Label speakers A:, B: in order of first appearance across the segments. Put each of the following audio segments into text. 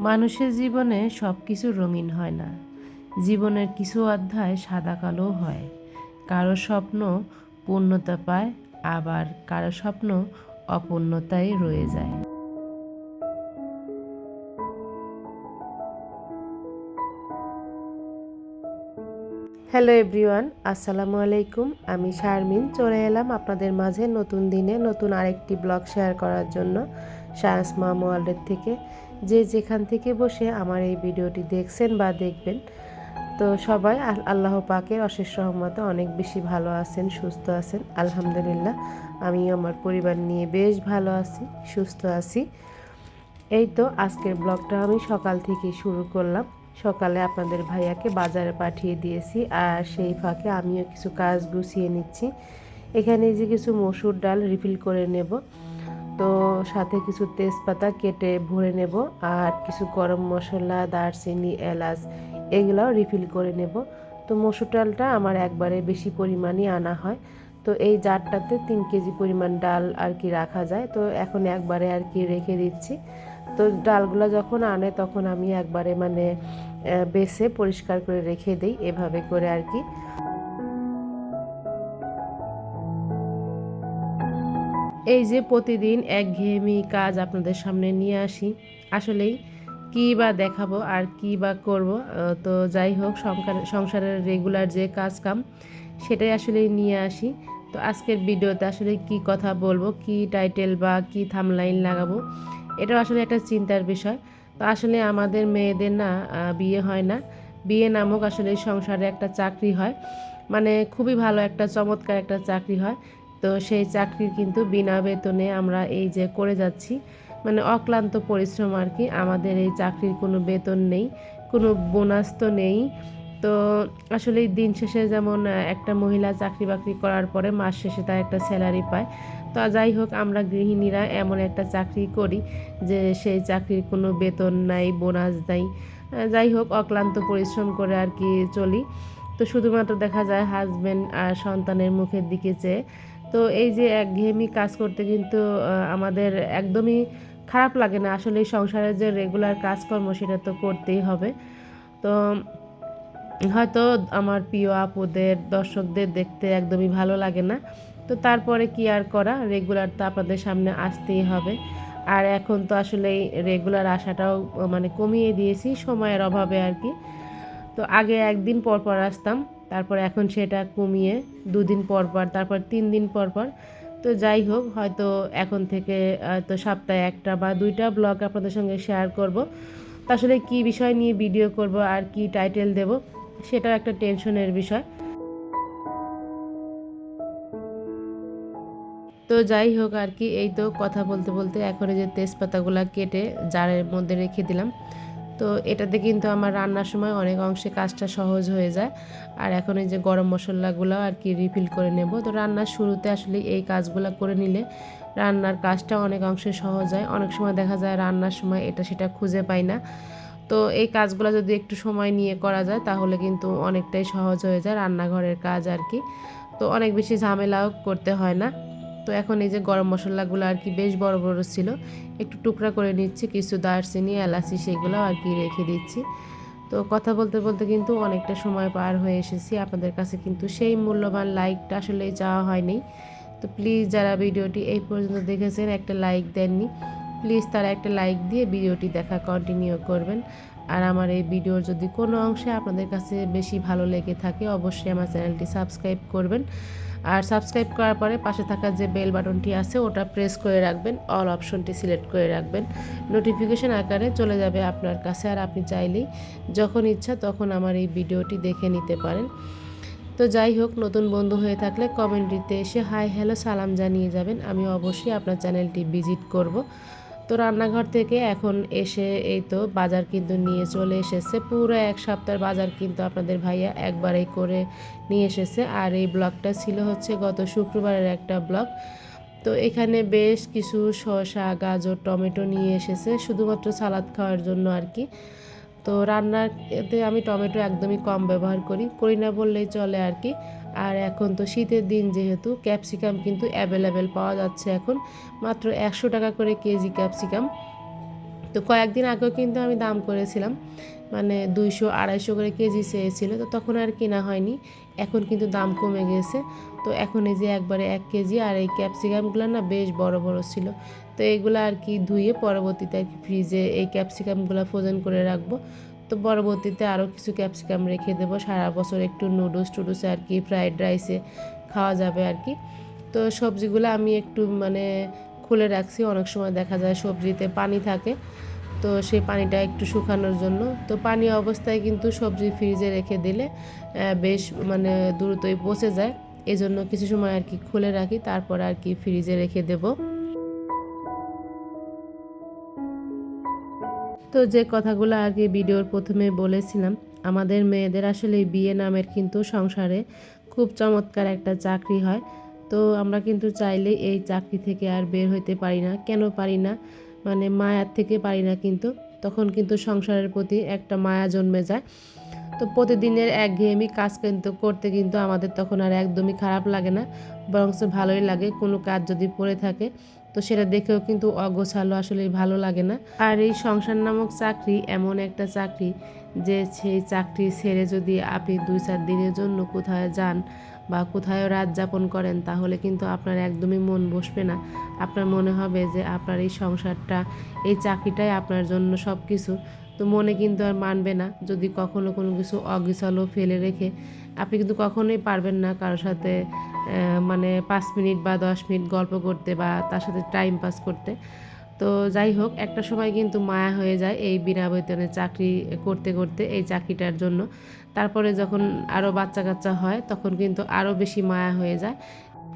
A: মানুষের জীবনে সব কিছু রঙিন হয় না। জীবনের কিছু অধ্যায় সাদা কালো হয়। কারও স্বপ্ন পূর্ণতা পায়, আবার কারও স্বপ্ন অপূর্ণতায় রয়ে যায়। হ্যালো এভরিওয়ান আসসালামু আলাইকুম। আমি শারমিন, চলে এলাম আপনাদের মাঝে নতুন দিনে নতুন আরেকটি ব্লগ শেয়ার করার জন্য। সায়েন্স মাম থেকে। যে যেখান থেকে বসে আমার এই ভিডিওটি দেখছেন বা দেখবেন, তো সবাই আল্লাহ পাকের অশেষ রহমতে অনেক বেশি ভালো আছেন, সুস্থ আছেন। আলহামদুলিল্লাহ, আমি আমার পরিবার নিয়ে বেশ ভালো আছি, সুস্থ আছি। এই তো আজকের ব্লগটা আমি সকাল থেকে শুরু করলাম। সকালে আপনাদের ভাইয়াকে বাজারে পাঠিয়ে দিয়েছি আর সেই ফাঁকে আমিও কিছু কাজ গুছিয়ে নিচ্ছি। এখানে যে কিছু মসুর ডাল রিফিল করে নেব। তো সাথে কিছু তেজপাতা কেটে ভরে নেব আর কিছু গরম মশলা, দারচিনি, এলাচ এগুলাও রিফিল করে নেব। তো মসুর ডালটা আমার একবারে বেশি পরিমাণই আনা হয়। তো এই জারটাতে তিন কেজি পরিমাণ ডাল আর কি রাখা যায়। তো এখন একবারে আর কি রেখে দিচ্ছি। তো ডালগুলো যখন আনে তখন আমি একবারে মানে বেছে পরিষ্কার করে রেখে দিই। এভাবে করে আর কি। এই যে প্রতিদিন একঘেয়েমি কাজ আপনাদের সামনে নিয়ে আসি, আসলেই কী বা দেখাবো আর কী বা করব তো যাই হোক, সংসার- সংসারের রেগুলার যে কাজ কাম সেটাই আসলে নিয়ে আসি। তো আজকের ভিডিওতে আসলে কি কথা বলব, কি টাইটেল বা কি থামলাইন লাগাবো এটা আসলে একটা চিন্তার বিষয়। তো আসলে আমাদের মেয়েদের না বিয়ে হয় না। বিয়ে নামক আসলে সংসারে একটা চাকরি হয়। মানে খুবই ভালো একটা, চমৎকার একটা চাকরি হয়। তো সেই চাকরির কিন্তু বিনা বেতনে আমরা এই যে করে যাচ্ছি। মানে অক্লান্ত পরিশ্রম আর কি, আমাদের এই চাকরির কোনো বেতন নেই, কোনো বোনাস তো নেই। তো আসলে দিন শেষে যেমন একটা মহিলা চাকরি বাকরি করার পরে মাস শেষে তার একটা স্যালারি পায়। তো যাই হোক, আমরা গৃহিণীরা এমন একটা চাকরি করি যে সেই চাকরির কোনো বেতন নাই, বোনাস নাই। যাই হোক, অক্লান্ত পরিশ্রম করে আর কি চলি। তো শুধুমাত্র দেখা যায় হাজব্যান্ড আর সন্তানের মুখের দিকে চেয়ে। তো এই যে একঘেয়েমি কাজ করতে কিন্তু আমাদের একদমই খারাপ লাগে না। আসলে সংসারের যে রেগুলার কাজকর্ম সেটা তো করতেই হবে। তো হয়তো আমার প্রিয় আপুদের, দর্শকদের দেখতে একদমই ভালো লাগে না। তো তারপরে কি আর করা? রেগুলার তো আপনাদের সামনে আসতেই হবে। আর এখন তো আসলে রেগুলার আসাটাও মানে কমিয়ে দিয়েছি সময়ের অভাবে আর কি। তো আগে একদিন পর পর আসতাম। তারপর এখন সেটা কমিয়ে দুদিন পর পর, তারপর তিন দিন পর পর। তো যাই হোক, হয়তো এখন থেকে তো সপ্তাহে একটা বা দুইটা ব্লগ আপনাদের সঙ্গে শেয়ার করব। আসলে কী বিষয় নিয়ে ভিডিও করব আর কি টাইটেল দেব, সেটাও একটা টেনশনের বিষয়। তো যাই হোক আর কি, এই তো কথা বলতে বলতে এখন যে তেজপাতাগুলো কেটে জারের মধ্যে রেখে দিলাম। তো এটাতে কিন্তু আমার রান্নার সময় অনেক অংশে কাজটা সহজ হয়ে যায়। আর এখন এই যে গরম মশলাগুলো আর কি রিফিল করে নেব। তো রান্নার শুরুতে আসলে এই কাজগুলো করে নিলে রান্নার কাজটা অনেক অংশে সহজ হয়। অনেক সময় দেখা যায় রান্নার সময় এটা সেটা খুঁজে পাই না। তো এই কাজগুলো যদি একটু সময় নিয়ে করা যায় তাহলে কিন্তু অনেকটাই সহজ হয়ে যায় রান্নাঘরের কাজ আর কি। তো অনেক বেশি ঝামেলাও করতে হয় না। তো এখন এই যে গরম মশলাগুলো আর কি বেশ বড় বড় ছিল, একটু টুকরা করে নিচ্ছি, কিছু দারচিনি এলাচি সেগুলো আর কি রেখে দিচ্ছি। তো কথা বলতে বলতে কিন্তু অনেকটা সময় পার হয়ে এসেছি আপনাদের কাছে, কিন্তু সেই মূল্যবান লাইকটা আসলে চাওয়া হয়নি। তো প্লিজ যারা ভিডিওটি এই পর্যন্ত দেখেছেন, একটা লাইক দেননি, প্লিজ তারা একটা লাইক দিয়ে ভিডিওটি দেখা কন্টিনিউ করবেন। আর আমার এই ভিডিওর যদি কোনো অংশে আপনাদের কাছে বেশি ভালো লেগে থাকে, অবশ্যই আমার চ্যানেলটি সাবস্ক্রাইব করবেন। আর সাবস্ক্রাইব করার পরে পাশে থাকা যে বেল বাটনটি আছে, ওটা প্রেস করে রাখবেন অল অপশনটি সিলেক্ট করে রাখবেন। নোটিফিকেশন আকারে চলে যাবে আপনার কাছে, আর আপনি চাইলেই যখন ইচ্ছা তখন আমার এই ভিডিওটি দেখে নিতে পারেন। তো যাই হোক, নতুন বন্ধু হয়ে থাকলে কমেন্টটিতে এসে হাই হ্যালো সালাম জানিয়ে যাবেন। আমি অবশ্যই আপনার চ্যানেলটি ভিজিট করব। তো রান্নাঘর থেকে এখন এসে এই তো বাজার কিন্তু নিয়ে চলে এসেছে। পুরো এক সপ্তাহের বাজার কিন্তু আপনাদের ভাইয়া একবারেই করে নিয়ে এসেছে। আর এই ব্লগটা ছিল হচ্ছে গত শুক্রবারের একটা ব্লগ। তো এখানে বেশ কিছু শসা, গাজর, টমেটো নিয়ে এসেছে, শুধুমাত্র সালাদ খাওয়ার জন্য আর কি। তো রান্নার এতে আমি টমেটো একদমই কম ব্যবহার করি। করি না বললেই চলে আর কি। আর এখন তো শীতের দিন যেহেতু ক্যাপসিকাম কিন্তু অ্যাভেলেবেল পাওয়া যাচ্ছে এখন। মাত্র একশো টাকা করে কেজি ক্যাপসিকাম তো কয়েকদিন আগেও কিন্তু আমি দাম করেছিলাম মানে দুইশো, আড়াইশো করে কেজি চেয়েছিল, তো তখন আর কেনা হয়নি। এখন কিন্তু দাম কমে গেছে। তো এখন এই যে একবারে এক কেজি, আর এই ক্যাপসিকামগুলো না বেশ বড় বড় ছিল। তো এইগুলো আর কি ধুয়ে পরবর্তীতে আর কি ফ্রিজে এই ক্যাপসিকামগুলো ফ্রোজেন করে রাখব। তো পরবর্তীতে আরও কিছু ক্যাপসিকাম রেখে দেবো। সারা বছর একটু নুডলস টুডলসে আর কি ফ্রাইড রাইসে খাওয়া যাবে আর কি। তো সবজিগুলো আমি একটু মানে খুলে রাখছি। অনেক সময় দেখা যায় সবজিতে পানি থাকে, তো সেই পানিটা একটু শুকানোর জন্য। তো পানি অবস্থায় কিন্তু সবজি ফ্রিজে রেখে দিলে বেশ মানে দ্রুতই পচে যায়। এই জন্য কিছু সময় আর কি খুলে রাখি, তারপর আর কি ফ্রিজে রেখে দেব। তো যে কথাগুলো আগে ভিডিওর প্রথমে বলেছিলাম, আমাদের মেয়েদের আসলে বিয়ে নামের কিন্তু সংসারে খুব চমৎকার একটা চাকরি হয়। তো আমরা কিন্তু চাইলে এই চাকরি থেকে আর বের হইতে পারি না। কেন পারি না? মানে মায়ার থেকে পারি না কিন্তু। তখন কিন্তু সংসারের প্রতি একটা মায়া জন্মে যায়। তো প্রতিদিনের একঘেয়েমি কাজ কিন্তু করতে কিন্তু আমাদের তখন আর একদমই খারাপ লাগে না। বরং ভালোই লাগে। কোনো কাজ যদি পড়ে থাকে তো সেটা দেখেও কিন্তু অগোছালো, আসলে ভালো লাগে না। আর এই সংসার নামক চাকরি, এমন একটা চাকরি যে সেই চাকরি ছেড়ে যদি আপনি দুই চার দিনের জন্য কোথায় যান বা কোথায় রাত যাপন করেন, তাহলে কিন্তু আপনার একদমই মন বসবে না। আপনার মনে হবে যে আপনার এই সংসারটা, এই চাকরিটাই আপনার জন্য সব কিছু তো মনে কিন্তু আর মানবে না যদি কখনো কোনো কিছু অগিছালো ফেলে রেখে। আপনি কিন্তু কখনোই পারবেন না কারোর সাথে মানে পাঁচ মিনিট বা দশ মিনিট গল্প করতে বা তার সাথে টাইম পাস করতে। তো যাই হোক, একটা সময় কিন্তু মায়া হয়ে যায় এই বিনা বেতনে চাকরি করতে করতে এই চাকরিটার জন্য। তারপরে যখন আরও বাচ্চা কাচ্চা হয় তখন কিন্তু আরও বেশি মায়া হয়ে যায়।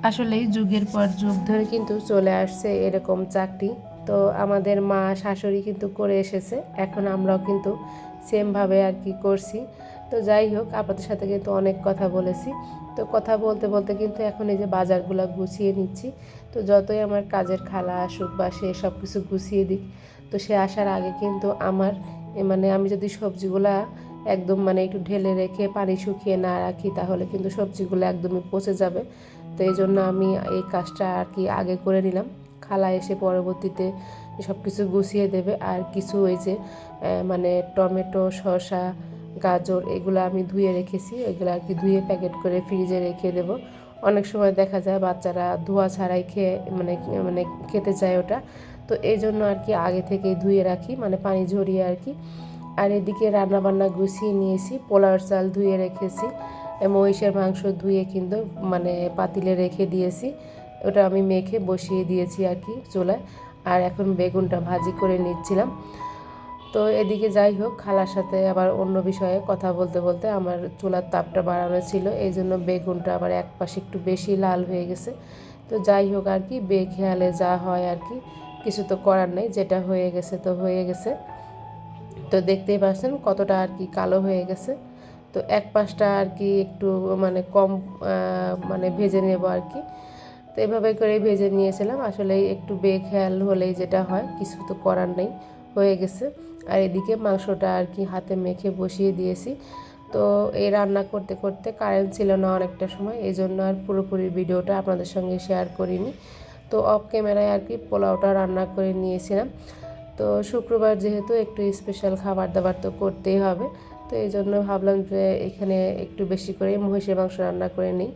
A: আসলেই যুগের পর যুগ ধরে কিন্তু চলে আসছে এরকম চাকরি। তো আমাদের মা, শাশুড়ি কিন্তু করে এসেছে। এখন আমরাও কিন্তু সেমভাবে আর কি করছি। তো যাই হোক আপনাদের সাথে কিন্তু অনেক কথা বলেছি। তো কথা বলতে বলতে কিন্তু এখন এই যে বাজারগুলো গুছিয়ে নিচ্ছি। তো যতই আমার কাজের খালা আসুক বা সে সব কিছু গুছিয়ে দিক, তো সে আসার আগে কিন্তু আমার মানে আমি যদি সবজিগুলা একদম মানে একটু ঢেলে রেখে পানি শুকিয়ে না রাখি, তাহলে কিন্তু সবজিগুলো একদমই পচে যাবে। তো এই জন্য আমি এই কাজটা আর কি আগে করে নিলাম। খালা এসে পরবর্তীতে সব কিছু গুছিয়ে দেবে। আর কিছু ওই যে মানে টমেটো, শসা, গাজর এগুলো আমি ধুয়ে রেখেছি। এগুলো আর কি ধুয়ে প্যাকেট করে ফ্রিজে রেখে দেব। অনেক সময় দেখা যায় বাচ্চারা ধোয়া ছাড়াই খেয়ে মানে মানে খেতে চায় ওটা। তো এই জন্য আর কি আগে থেকেই ধুয়ে রাখি মানে পানি ঝরিয়ে আর কি। আর এদিকে রান্নাবান্না গুছিয়ে নিয়েছি পোলার চাল ধুয়ে রেখেছি, মহিষের মাংস ধুয়ে কিন্তু মানে পাতিলে রেখে দিয়েছি। ওটা আমি মেখে বসিয়ে দিয়েছি আর কি চুলায়। আর এখন বেগুনটা ভাজি করে নিচ্ছিলাম। তো এদিকে যাই হোক, খালার সাথে আবার অন্য বিষয়ে কথা বলতে বলতে আমার চুলার তাপটা বাড়ানো ছিল। এই জন্য বেগুনটা আবার এক পাশে একটু বেশি লাল হয়ে গেছে। তো যাই হোক আর কি, বেখেয়ালে যা হয় আর কি, কিছু তো করার নেই, যেটা হয়ে গেছে তো হয়ে গেছে। তো দেখতেই পাচ্ছেন কতটা আর কি কালো হয়ে গেছে। তো এক পাশটা আর কি একটু মানে কম মানে ভেজে নেব আর কি। তো এভাবে করে ভেজে নিয়েছিলাম। আসলে একটু বেখেয়াল হলেই যেটা হয়, কিছু তো করার নেই, হয়ে গেছে। আর এদিকে মাংসটা আর কি হাতে মেখে বসিয়ে দিয়েছি। তো এই রান্না করতে করতে কারেন্ট ছিল না অনেকটা সময় এই জন্য আর পুরোপুরি ভিডিওটা আপনাদের সঙ্গে শেয়ার করিনি। তো অফ ক্যামেরায় আর কি পোলাওটা রান্না করে নিয়েছিলাম। তো শুক্রবার যেহেতু একটু স্পেশাল খাবার দাবার তো করতেই হবে, তো এই জন্য ভাবলাম যে এখানে একটু বেশি করে মহিষের মাংস রান্না করে নিই।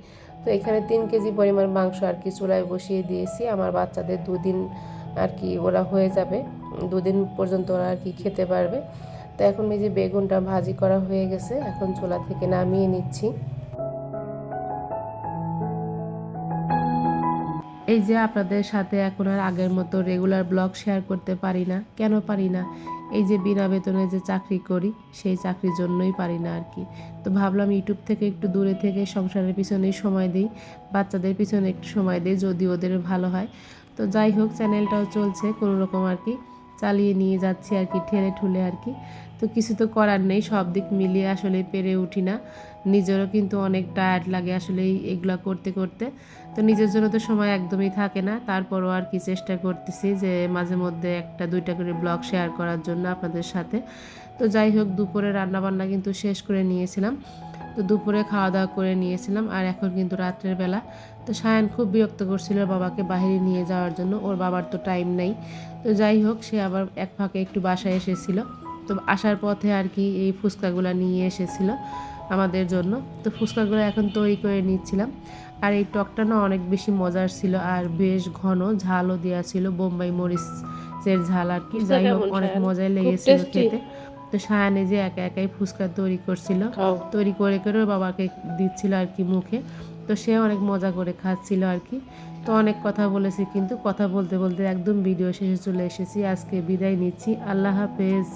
A: তো এখানে তিন কেজি পরিমাণ মাংস আর কি চুলায় বসিয়ে দিয়েছি। আমার বাচ্চাদের দুদিন আর কি ওরা হয়ে যাবে। দুদিন পর্যন্ত ওরা আর কি খেতে পারবে। তো এখন এই যে বেগুনটা ভাজি করা হয়ে গেছে, এখন চুলা থেকে নামিয়ে নিচ্ছি। এই যে আপনাদের সাথে এখন আর আগের মতো রেগুলার ব্লগ শেয়ার করতে পারি না। কেন পারি না? এই যে বিনা বেতনে যে চাকরি করি, সেই চাকরির জন্যই পারি না আর কি। তো ভাবলাম ইউটিউব থেকে একটু দূরে থেকে সংসারের পিছনেই সময় দিই, বাচ্চাদের পিছনে একটু সময় দিই যদি ওদের ভালো হয়। তো যাই হোক চ্যানেলটাও চলছে, কোনো রকম আর কি। চালিয়ে নিয়ে যাচ্ছি আর কি, ঠেলে ঠুলে আর কি। তো কিছু তো করার নেই, সব দিক মিলিয়ে আসলে পেরে উঠি না। নিজেরও কিন্তু অনেক টায়ার্ড লাগে আসলে এগুলো করতে করতে। তো নিজের জন্য তো সময় একদমই থাকে না। তারপরও আর কি চেষ্টা করতেছি যে মাঝে মধ্যে একটা, দুইটা করে ব্লগ শেয়ার করার জন্য আপনাদের সাথে। তো যাই হোক, দুপুরে রান্নাবান্না কিন্তু শেষ করে নিয়েছিলাম। তো দুপুরে খাওয়া দাওয়া করে নিয়েছিলাম আর এখন কিন্তু রাত্রের বেলা। তো সায়ান খুব বিরক্ত করছিল বাবাকে বাইরে নিয়ে যাওয়ার জন্য। ওর বাবার তো টাইম নেই। তো যাই হোক, সে আবার এক ফাঁকে একটু বাসায় এসেছিল। তো আসার পথে আর কি এই ফুচকাগুলো নিয়ে এসেছিল আমাদের জন্য। তো ফুচকাগুলো এখন তৈরি করে নিচ্ছিলাম। আর এই টকটা না অনেক বেশি মজার ছিল আর বেশ ঘন ঝালও দেওয়া ছিল বোম্বাই মরিচের ঝাল আর কি। যাই হোক অনেক মজাই লেগেছিল খেতে। তো সায়ানে যে একা একাই ফুচকা তৈরি করছিল তৈরি করে করে বাবাকে দিচ্ছিল আর কি মুখে। তো সে অনেক মজা করে খাচ্ছিল আর কি। তো অনেক কথা বলেছি, কিন্তু কথা বলতে বলতে একদম ভিডিও শেষে চলে এসেছি। আজকে বিদায় নিচ্ছি। আল্লাহ হাফেজ।